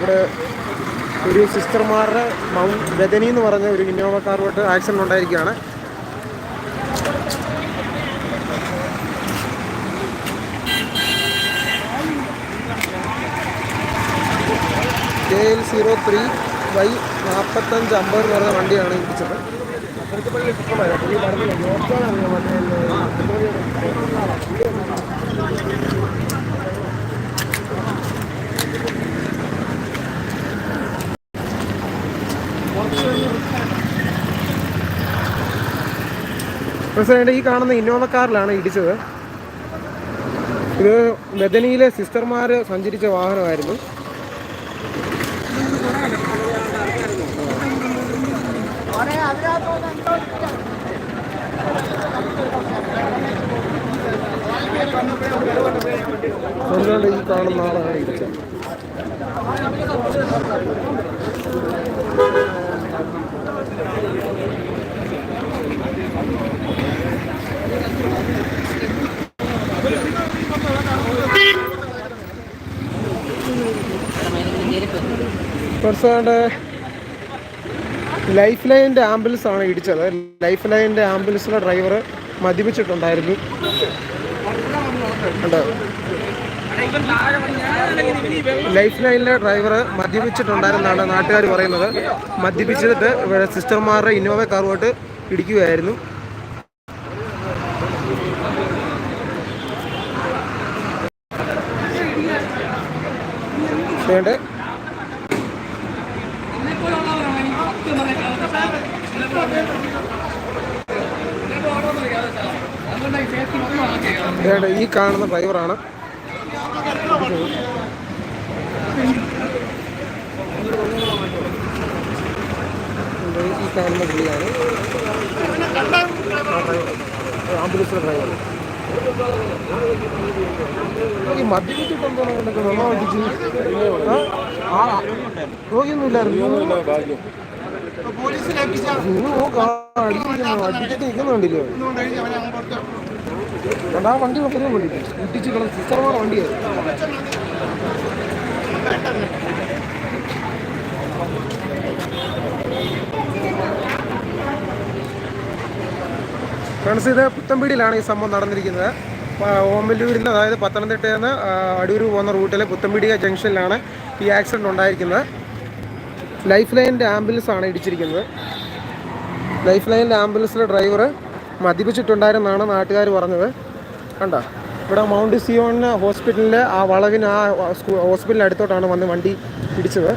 ഇവിടെ ഒരു സിസ്റ്റർമാരുടെ മൗണ്ട് ബദനി എന്ന് പറഞ്ഞ ഒരു ഇന്നോവ കാറുമായിട്ട് accident ഉണ്ടായിരിക്കുകയാണ്. K L zero three Y നാൽപ്പത്തഞ്ച് അമ്പത് എന്ന് പറഞ്ഞ വണ്ടിയാണ് ഇടിച്ചത്. പ്രസിഡന്റ് ഈ കാണുന്ന ഇന്നോവ കാറിലാണ് ഇടിച്ചത്. ഇത് ബദനിയിലെ സിസ്റ്റർമാർ സഞ്ചരിച്ച വാഹനമായിരുന്നു. ഈ കാണുന്ന ആളാണ് ഇടിച്ചത്. കുറച്ചുകൊണ്ട് ലൈഫ് ലൈനിന്റെ ആംബുലൻസ് ആണ് ഇടിച്ചത്. ലൈഫ് ലൈനിന്റെ ആംബുലൻസിലെ ഡ്രൈവർ മദ്യപിച്ചിട്ടുണ്ടായിരുന്നു. ലൈഫ് ലൈനിലെ ഡ്രൈവർ മദ്യപിച്ചിട്ടുണ്ടായിരുന്നാണ് നാട്ടുകാർ പറയുന്നത്. മദ്യപിച്ചിട്ട് ഇവിടെ സിസ്റ്റർമാരുടെ ഇന്നോവ കാറുമായിട്ട് ഇടിക്കുകയായിരുന്നു. വേണ്ടേ ഈ കാണുന്ന ഡ്രൈവറാണ് ഈ കാണുന്ന പുള്ളിയാണ്. ആംബുലൻസിലെ ഡ്രൈവർ ഈ മദ്യപിച്ചിട്ടുണ്ടോ വെള്ളം അടിച്ച് ആ രോഗിയൊന്നുമില്ലായിരുന്നു. നിൽക്കുന്നുണ്ടല്ലോ ആ വണ്ടി നോക്കുന്നതും വേണ്ടി. ഇട്ടിച്ച് കളഞ്ഞ സിസ്റ്റർമാർ വണ്ടിയായിരുന്നു ഫ്രണ്ട്സ് ഇത് പുത്തമ്പീടിയിലാണ് ഈ സംഭവം നടന്നിരിക്കുന്നത്. ഓമല്ലൂരിൽ നിന്ന് അതായത് പത്തനംതിട്ടയിൽ നിന്ന് അടൂർ പോകുന്ന റൂട്ടിലെ പുത്തമ്പീടിക ജംഗ്ഷനിലാണ് ഈ ആക്സിഡന്റ് ഉണ്ടായിരിക്കുന്നത്. ലൈഫ് ലൈനിന്റെ ആംബുലൻസ് ആണ് ഇടിച്ചിരിക്കുന്നത് ലൈഫ് ലൈനിന്റെ ആംബുലൻസിലെ ഡ്രൈവർ മദ്യപിച്ചിട്ടുണ്ടായിരുന്നാണ് നാട്ടുകാർ പറഞ്ഞത് കണ്ട ഇവിടെ മൗണ്ട് സിയോൺ ഹോസ്പിറ്റലിലെ ആ വളവിന് ആ ഹോസ്പിറ്റലിന്റെ ഹോസ്പിറ്റലിന് അടുത്തോട്ടാണ് വന്ന് വണ്ടി ഇടിച്ചത്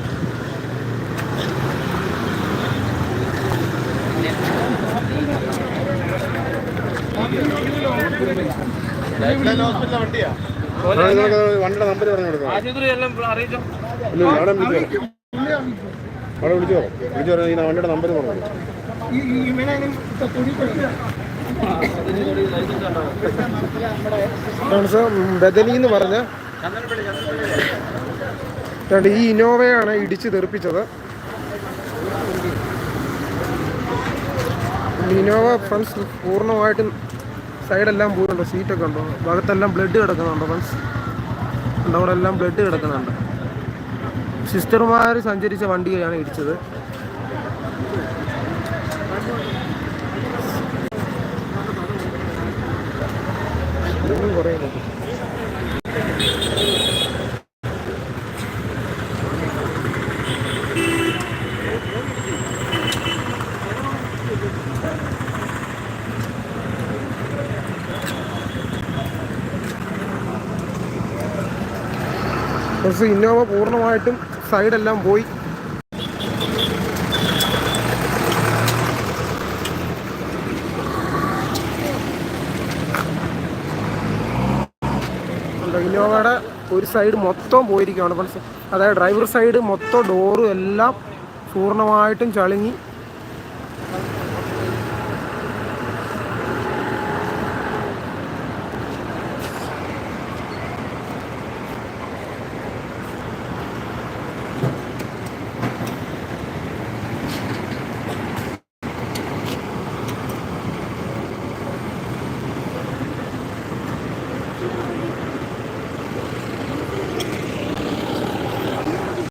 വണ്ടിയുടെ നമ്പർ പറഞ്ഞു കൊടുക്കാം ഇല്ല, അവിടെ വിളിച്ചു വിളിച്ചോ പറഞ്ഞു ഈ വണ്ടിയുടെ നമ്പർ പറഞ്ഞു എന്ന് പറഞ്ഞ ഈ ഇന്നോവയാണ് ഇടിച്ച് തെറിപ്പിച്ചത്. ഇന്നോവ ഫ്രണ്ട്സ് പൂർണമായിട്ടും സൈഡെല്ലാം പോയിട്ടുണ്ട് സീറ്റൊക്കെ ഉണ്ടോ? ഭാഗത്തെല്ലാം ബ്ലഡ് കിടക്കുന്നുണ്ടോ ഫ്രണ്ട്സ് അവിടെ എല്ലാം ബ്ലഡ് കിടക്കുന്നുണ്ട്. സിസ്റ്റർമാർ സഞ്ചരിച്ച വണ്ടിയാണ് ഇടിച്ചത്. ഇന്നോവ പൂർണമായിട്ടും സൈഡെല്ലാം പോയി. ഇന്നോവയുടെ ഒരു സൈഡ് മൊത്തം പോയിരിക്കുകയാണ് ഫ്രണ്ട്സ് അതായത് ഡ്രൈവർ സൈഡ് മൊത്തം ഡോറും എല്ലാം പൂർണമായിട്ടും ചളുങ്ങി